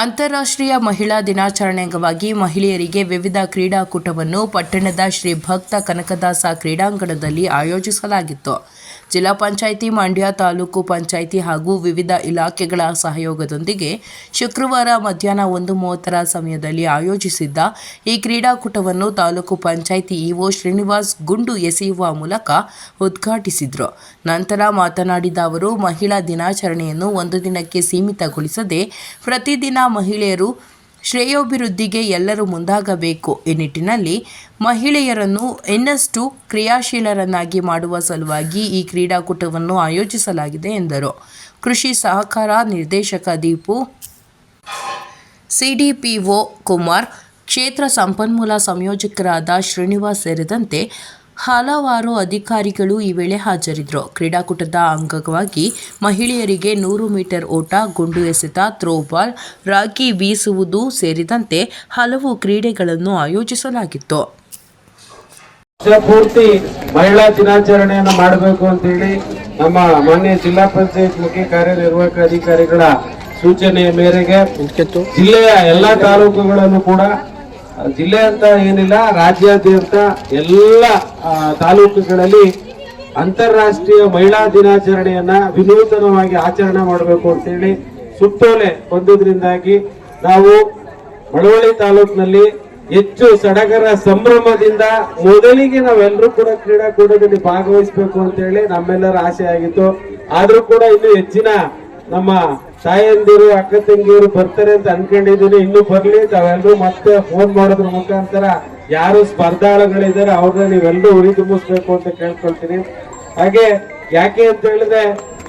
ಅಂತಾರಾಷ್ಟ್ರೀಯ ಮಹಿಳಾ ದಿನಾಚರಣೆ ಅಂಗವಾಗಿ ಮಹಿಳೆಯರಿಗೆ ವಿವಿಧ ಕ್ರೀಡಾಕೂಟವನ್ನು ಪಟ್ಟಣದ ಶ್ರೀ ಭಕ್ತ ಕನಕದಾಸ ಕ್ರೀಡಾಂಗಣದಲ್ಲಿ ಆಯೋಜಿಸಲಾಗಿತ್ತು. ಜಿಲ್ಲಾ ಪಂಚಾಯಿತಿ, ಮಂಡ್ಯ ತಾಲೂಕು ಪಂಚಾಯಿತಿ ಹಾಗೂ ವಿವಿಧ ಇಲಾಖೆಗಳ ಸಹಯೋಗದೊಂದಿಗೆ ಶುಕ್ರವಾರ ಮಧ್ಯಾಹ್ನ ಒಂದು ಮೂವತ್ತರ ಸಮಯದಲ್ಲಿ ಆಯೋಜಿಸಿದ್ದ ಈ ಕ್ರೀಡಾಕೂಟವನ್ನು ತಾಲೂಕು ಪಂಚಾಯಿತಿ ಇಒ ಶ್ರೀನಿವಾಸ್ ಗುಂಡು ಎಸೆಯುವ ಮೂಲಕ ಉದ್ಘಾಟಿಸಿದರು. ನಂತರ ಮಾತನಾಡಿದ ಅವರು, ಮಹಿಳಾ ದಿನಾಚರಣೆಯನ್ನು ಒಂದು ದಿನಕ್ಕೆ ಸೀಮಿತಗೊಳಿಸದೆ ಪ್ರತಿದಿನ ಮಹಿಳೆಯರು ಶ್ರೇಯೋಭಿವೃದ್ಧಿಗೆ ಎಲ್ಲರೂ ಮುಂದಾಗಬೇಕು. ಈ ನಿಟ್ಟಿನಲ್ಲಿ ಮಹಿಳೆಯರನ್ನು ಇನ್ನಷ್ಟು ಕ್ರಿಯಾಶೀಲರನ್ನಾಗಿ ಮಾಡುವ ಸಲುವಾಗಿ ಈ ಕ್ರೀಡಾಕೂಟವನ್ನು ಆಯೋಜಿಸಲಾಗಿದೆ ಎಂದರು. ಕೃಷಿ ಸಹಕಾರ ನಿರ್ದೇಶಕ ದೀಪು, ಸಿಡಿಪಿಒ ಕುಮಾರ್, ಕ್ಷೇತ್ರ ಸಂಪನ್ಮೂಲ ಸಂಯೋಜಕರಾದ ಶ್ರೀನಿವಾಸ್ ಸೇರಿದಂತೆ ಹಲವಾರು ಅಧಿಕಾರಿಗಳು ಈ ವೇಳೆ ಹಾಜರಿದ್ದರು ಕ್ರೀಡಾಕೂಟದ ಅಂಗವಾಗಿ ಮಹಿಳೆಯರಿಗೆ ನೂರು ಮೀಟರ್ ಓಟ ಗುಂಡು ಎಸೆತ ಥ್ರೋಬಾಲ್ ರಾಗಿ ಬೀಸುವುದು ಸೇರಿದಂತೆ ಹಲವು ಕ್ರೀಡೆಗಳನ್ನು ಆಯೋಜಿಸಲಾಗಿತ್ತು. ಪೂರ್ತಿ ಮಹಿಳಾ ದಿನಾಚರಣೆಯನ್ನು ಮಾಡಬೇಕು ಅಂತೇಳಿ ನಮ್ಮ ಮಾನ್ಯ ಜಿಲ್ಲಾ ಪಂಚಾಯತ್ ಮುಖ್ಯ ಕಾರ್ಯನಿರ್ವಾಹಕ ಅಧಿಕಾರಿಗಳ ಸೂಚನೆಯ ಮೇರೆಗೆ ಜಿಲ್ಲೆಯ ಎಲ್ಲಾ ತಾಲೂಕುಗಳಲ್ಲೂ ಕೂಡ ಜಿಲ್ಲೆ ಅಂತ ಏನಿಲ್ಲ, ರಾಜ್ಯಾದ್ಯಂತ ಎಲ್ಲ ತಾಲೂಕುಗಳಲ್ಲಿ ಅಂತಾರಾಷ್ಟ್ರೀಯ ಮಹಿಳಾ ದಿನಾಚರಣೆಯನ್ನ ವಿನೂತನವಾಗಿ ಆಚರಣೆ ಮಾಡಬೇಕು ಅಂತೇಳಿ ಸುತ್ತೋಲೆ ಬಂದುದರಿಂದಾಗಿ ನಾವು ಮಳವಳ್ಳಿ ತಾಲೂಕಿನಲ್ಲಿ ಹೆಚ್ಚು ಸಡಗರ ಸಂಭ್ರಮದಿಂದ ಮೊದಲಿಗೆ ನಾವೆಲ್ಲರೂ ಕೂಡ ಕ್ರೀಡಾಕೂಟದಲ್ಲಿ ಭಾಗವಹಿಸಬೇಕು ಅಂತ ಹೇಳಿ ನಮ್ಮೆಲ್ಲರ ಆಸೆ ಆಗಿತ್ತು. ಆದ್ರೂ ಕೂಡ ಇನ್ನು ಹೆಚ್ಚಿನ ನಮ್ಮ ತಾಯಂದಿರು, ಅಕ್ಕ ತಂಗಿಯರು ಬರ್ತಾರೆ ಅಂತ ಅನ್ಕೊಂಡಿದ್ದೀನಿ. ಇನ್ನು ಬರ್ಲಿ, ತಾವೆಲ್ಲರೂ ಮತ್ತೆ ಫೋನ್ ಮಾಡೋದ್ರ ಮುಖಾಂತರ ಯಾರು ಸ್ಪರ್ಧಾಳುಗಳಿದ್ದಾರೆ, ಅವ್ರನ್ನ ನೀವೆಲ್ಲರೂ ಉರಿ ತುಂಬಿಸ್ಬೇಕು ಅಂತ ಕೇಳ್ಕೊಳ್ತೀನಿ. ಹಾಗೆ ಯಾಕೆ ಅಂತ ಹೇಳಿದ್ರೆ,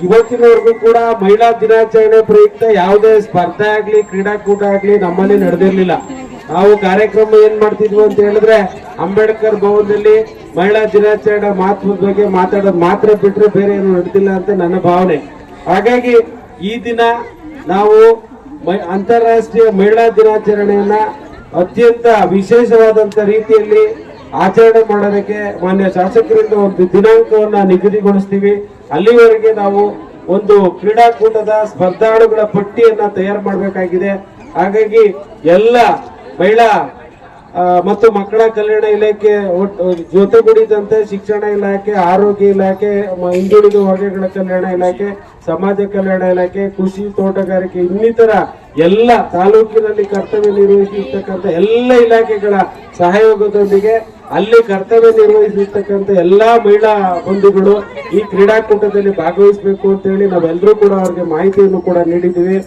ಇವತ್ತಿನವರೆಗೂ ಕೂಡ ಮಹಿಳಾ ದಿನಾಚರಣೆ ಪ್ರಯುಕ್ತ ಯಾವುದೇ ಸ್ಪರ್ಧೆ ಆಗ್ಲಿ, ಕ್ರೀಡಾಕೂಟ ಆಗ್ಲಿ ನಮ್ಮಲ್ಲಿ ನಡೆದಿರ್ಲಿಲ್ಲ. ನಾವು ಕಾರ್ಯಕ್ರಮ ಏನ್ ಮಾಡ್ತಿದ್ವಿ ಅಂತ ಹೇಳಿದ್ರೆ, ಅಂಬೇಡ್ಕರ್ ಭವನದಲ್ಲಿ ಮಹಿಳಾ ದಿನಾಚರಣೆ ಮಹತ್ವದ ಬಗ್ಗೆ ಮಾತಾಡೋದು ಮಾತ್ರ ಬಿಟ್ರೆ ಬೇರೆ ಏನು ನಡೆದಿಲ್ಲ ಅಂತ ನನ್ನ ಭಾವನೆ. ಹಾಗಾಗಿ ಈ ದಿನ ನಾವು ಅಂತಾರಾಷ್ಟ್ರೀಯ ಮಹಿಳಾ ದಿನಾಚರಣೆಯನ್ನ ಅತ್ಯಂತ ವಿಶೇಷವಾದಂತ ರೀತಿಯಲ್ಲಿ ಆಚರಣೆ ಮಾಡೋದಕ್ಕೆ ಮಾನ್ಯ ಶಾಸಕರಿಂದ ಒಂದು ದಿನಾಂಕವನ್ನ ನಿಗದಿಗೊಳಿಸ್ತೀವಿ. ಅಲ್ಲಿವರೆಗೆ ನಾವು ಒಂದು ಕ್ರೀಡಾಕೂಟದ ಸ್ಪರ್ಧಾಳುಗಳ ಪಟ್ಟಿಯನ್ನ ತಯಾರು ಮಾಡಬೇಕಾಗಿದೆ. ಹಾಗಾಗಿ ಎಲ್ಲ ಮಹಿಳಾ ಮತ್ತು ಮಕ್ಕಳ ಕಲ್ಯಾಣ ಇಲಾಖೆ ಜೊತೆಗೂಡಿದಂತೆ ಶಿಕ್ಷಣ ಇಲಾಖೆ, ಆರೋಗ್ಯ ಇಲಾಖೆ ಹಿಂದುಳಿದ ವರ್ಗಗಳ ಕಲ್ಯಾಣ ಇಲಾಖೆ, ಸಮಾಜ ಕಲ್ಯಾಣ ಇಲಾಖೆ, ಕೃಷಿ ತೋಟಗಾರಿಕೆ, ಇನ್ನಿತರ ಎಲ್ಲ ತಾಲೂಕಿನಲ್ಲಿ ಕರ್ತವ್ಯ ನಿರ್ವಹಿಸಿರ್ತಕ್ಕಂಥ ಎಲ್ಲ ಇಲಾಖೆಗಳ ಸಹಯೋಗದೊಂದಿಗೆ ಅಲ್ಲಿ ಕರ್ತವ್ಯ ನಿರ್ವಹಿಸಿರ್ತಕ್ಕಂಥ ಎಲ್ಲಾ ಮಹಿಳಾ ಬಂಧುಗಳು ಈ ಕ್ರೀಡಾಕೂಟದಲ್ಲಿ ಭಾಗವಹಿಸಬೇಕು ಅಂತ ಹೇಳಿ ನಾವೆಲ್ಲರೂ ಕೂಡ ಅವ್ರಿಗೆ ಮಾಹಿತಿಯನ್ನು ಕೂಡ ನೀಡಿದ್ದೀವಿ.